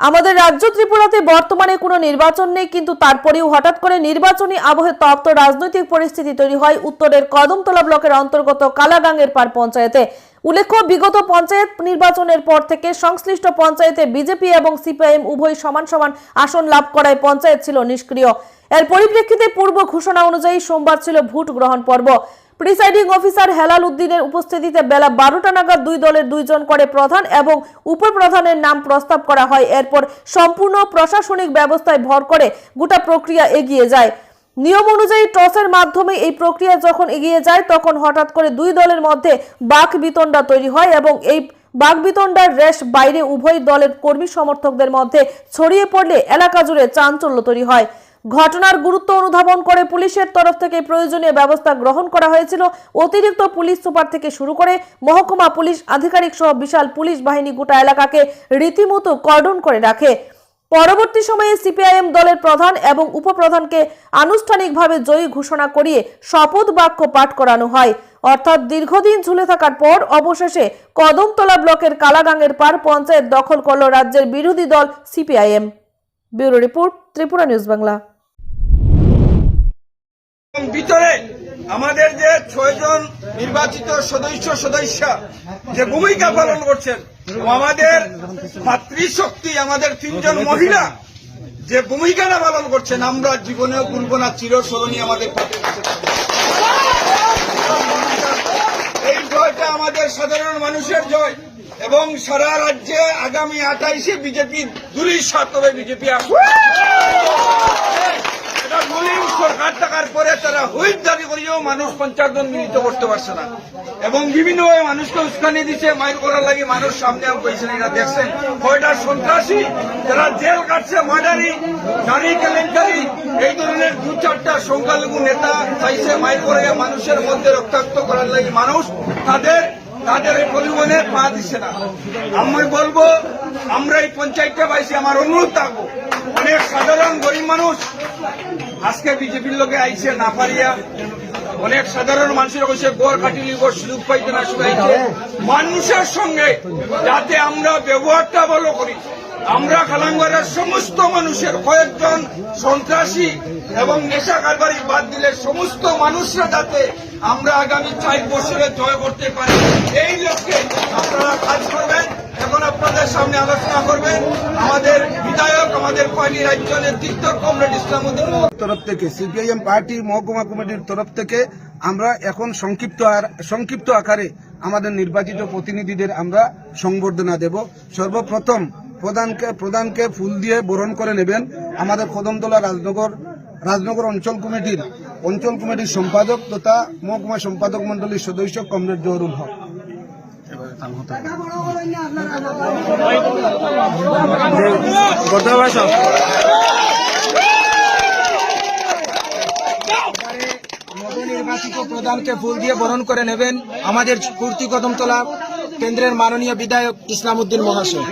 আমাদের রাজ্য ত্রিপুরাতে বর্তমানে কোনো নির্বাচন নেই, কিন্তু তারপরেও হঠাৎ করে নির্বাচনী আবহে তপ্ত রাজনৈতিক পরিস্থিতি তৈরি হয় উত্তরের কদমতলা ব্লকের অন্তর্গত কালাগাঙ্গের পার পঞ্চায়েতে। উল্লেখ্য, বিগত পঞ্চায়েত নির্বাচনের পর থেকে সংশ্লিষ্ট পঞ্চায়েতে বিজেপি এবং সিপিআইএম উভয় সমান সমান আসন লাভ করায় পঞ্চায়েত ছিল নিষ্ক্রিয়। এর পরিপ্রেক্ষিতে পূর্ব ঘোষণা অনুযায়ী সোমবার ছিল ভোট গ্রহণ পর্ব। প্রিসাইডিং অফিসার হেলাল উদ্দিনের উপস্থিতিতে বেলা বারোটা নাগাদ দুই দলের দুইজন করে প্রধান এবং উপপ্রধানের নাম প্রস্তাব করা হয়। এরপর সম্পূর্ণ প্রশাসনিক ব্যবস্থায় ভর করে গোটা প্রক্রিয়া এগিয়ে যায়। নিয়ম অনুযায়ী টসের মাধ্যমে এই প্রক্রিয়া যখন এগিয়ে যায়, তখন হঠাৎ করে দুই দলের মধ্যে বাক বিতণ্ডা তৈরি হয় এবং এই বাগবিতণ্ডার রেশ বাইরে উভয় দলের কর্মী সমর্থকদের মধ্যে ছড়িয়ে পড়লে এলাকা জুড়ে চাঞ্চল্য তৈরি হয়। ঘটনার গুরুত্ব অনুধাবন করে পুলিশের তরফ থেকে প্রয়োজনীয় ব্যবস্থা গ্রহণ করা হয়েছিল। অতিরিক্ত পুলিশ সুপার থেকে শুরু করে মহকুমা পুলিশ আধিকারিক সহ বিশাল পুলিশ বাহিনী গোটা এলাকাকে রীতিমতো কর্ডন করে রাখে। পরবর্তী সময়ে সিপিআইএম দলের প্রধান এবং উপপ্রধানকে আনুষ্ঠানিকভাবে জয়ী ঘোষণা করিয়ে শপথ বাক্য পাঠ করানো হয়। অর্থাৎ দীর্ঘদিন ঝুলে থাকার পর অবশেষে কদমতলা ব্লকের কালাগাঙ্গের পার পঞ্চায়েত দখল করল রাজ্যের বিরোধী দল CPIM. Bureau report Tripura news Bangla. ভিতরে আমাদের যে ছয়জন নির্বাচিত সদস্য সদস্য যে ভূমিকা পালন করছেন আমাদের মাতৃশক্তি আমাদের তিনজন মহিলা যে ভূমিকাটা পালন করছেন, আমরা জীবনেও ভুলব না, চিরস্মরণীয় আমাদের। এই জয়টা আমাদের সাধারণ মানুষের জয় এবং সারা রাজ্যে আগামী আঠাইশে বিজেপি দুরিশ্বাত তবে বিজেপি আসবে সরকার পরে তারা হুইপ জারি করিয়েও মানুষ পঞ্চাশ জন মিলিত করতে পারছে না। এবং বিভিন্নভাবে মানুষকে উস্কানি দিচ্ছে মাইর করার লাগে মানুষ সামনে পেয়েছেন এটা দেখছেন কয়টা সন্ত্রাসী, যারা জেল কাটছে, মার্ডারি, নারী কেলেঙ্কারি, এই ধরনের দু চারটা সংখ্যালঘু নেতা চাইছে মাইর করে মানুষের মধ্যে রক্তাক্ত করার লাগে মানুষ তাদের তাদের এই পরিবহনে পা দিচ্ছে না। আমি বলব, আমরা এই পঞ্চায়েতটা পাইছি, আমার অনুরোধ থাকব। অনেক সাধারণ গরিব মানুষ আজকে বিজেপির লোকে আইছে না পারিয়া। অনেক সাধারণ মানুষের কাছে গড় কাটিলি গড় সুযোগ পাইতে না শুকাইছে মানুষের সঙ্গে যাতে আমরা ব্যবহারটা ভালো করি। আমরা খালাঙ্গারের সমস্ত মানুষের কয়েকজন সন্ত্রাসী এবং নেশা কারবারি বাদ দিলে সমস্ত মানুষরা যাতে আমরা আগামী চার বছরে জয় করতে পারি। এই লক্ষ্যে আপনারা কাজ করবেন, এখন আপনাদের সামনে আলোচনা করবেন। আমাদের আমাদের তরফ থেকে সিপিআইএম পার্টি মহকুমা কমিটির তরফ থেকে আমরা এখন সংক্ষিপ্ত আর- সংক্ষিপ্ত আকারে আমাদের নির্বাচিত প্রতিনিধিদের আমরা সংবর্ধনা দেব। সর্বপ্রথম প্রধানকে প্রধানকে ফুল দিয়ে বরণ করে নেবেন আমাদের কদমতলা রাজনগর রাজনগর অঞ্চল কমিটির অঞ্চল কমিটির সম্পাদক তথা মহকুমা সম্পাদক মন্ডলীর সদস্য কমরেড জহরুল হক। নবনির্বাচিত প্রধানকে ফুল দিয়ে বরণ করে নেবেন আমাদের কুর্তি কদমতলা কেন্দ্রের মাননীয় বিধায়ক ইসলাম উদ্দিন মহাশয়